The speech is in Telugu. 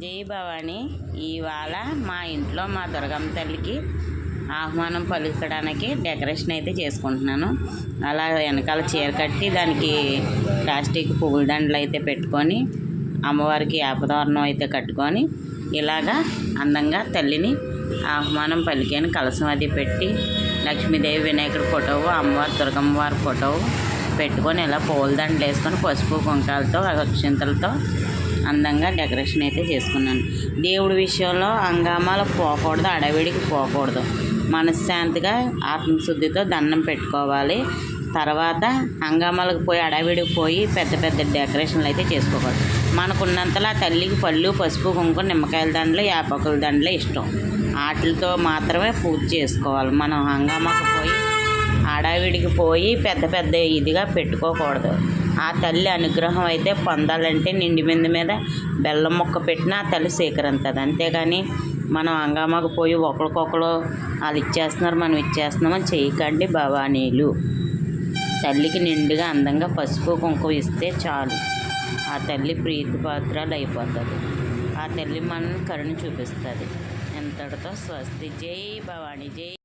జై భవాని. ఇవాళ మా ఇంట్లో మా దుర్గమ్మ తల్లికి ఆహ్వానం పలుకడానికి డెకరేషన్ అయితే చేసుకుంటున్నాను. అలా వెనకాల చీర కట్టి దానికి ప్లాస్టిక్ పువ్వుల దండలు అయితే పెట్టుకొని అమ్మవారికి ఆపదోరణం అయితే కట్టుకొని ఇలాగా అందంగా తల్లిని ఆహ్వానం పలికాను కలసం అది పెట్టి లక్ష్మీదేవి వినాయకుడి ఫోటో అమ్మవారి దుర్గమ్మవారి ఫోటో పెట్టుకొని ఇలా పూల దండలు వేసుకొని పసుపు కుంకాలతో అక్షింతలతో అందంగా డెకరేషన్ అయితే చేసుకున్నాను. దేవుడి విషయంలో హంగామాలు పోకూడదు అడవిడికి పోకూడదు. మనశ్శాంతిగా ఆత్మశుద్ధితో దండం పెట్టుకోవాలి. తర్వాత హంగామాలకు పోయి అడవిడికి పోయి పెద్ద పెద్ద డెకరేషన్లు అయితే చేసుకోకూడదు. మనకున్నంతలా తల్లికి పళ్ళు పసుపు కుంకుమ నిమ్మకాయల దండలు యాపకుల దండలు ఇష్టం. వాటితో మాత్రమే పూజ చేసుకోవాలి. మనం హంగామాకు పోయి హడావిడికి పోయి పెద్ద పెద్ద ఇదిగా పెట్టుకోకూడదు. ఆ తల్లి అనుగ్రహం అయితే పొందాలంటే నిండి మీద మీద బెల్లం ముక్క పెట్టినా ఆ తల్లి సేకరింతుంది అంతేగాని మనం అంగామాకు పోయి ఒకరికొకరు వాళ్ళు ఇచ్చేస్తున్నారు మనం ఇచ్చేస్తున్నామని చేయకండి భవానీలు. తల్లికి నిండుగా అందంగా పసుపు కుంకుమ ఇస్తే చాలు. ఆ తల్లి ప్రీతిపాత్రాలు అయిపోతుంది. ఆ తల్లి మనల్ని కరుణ చూపిస్తుంది. ఎంతటితో స్వస్తి. జై భవాని జై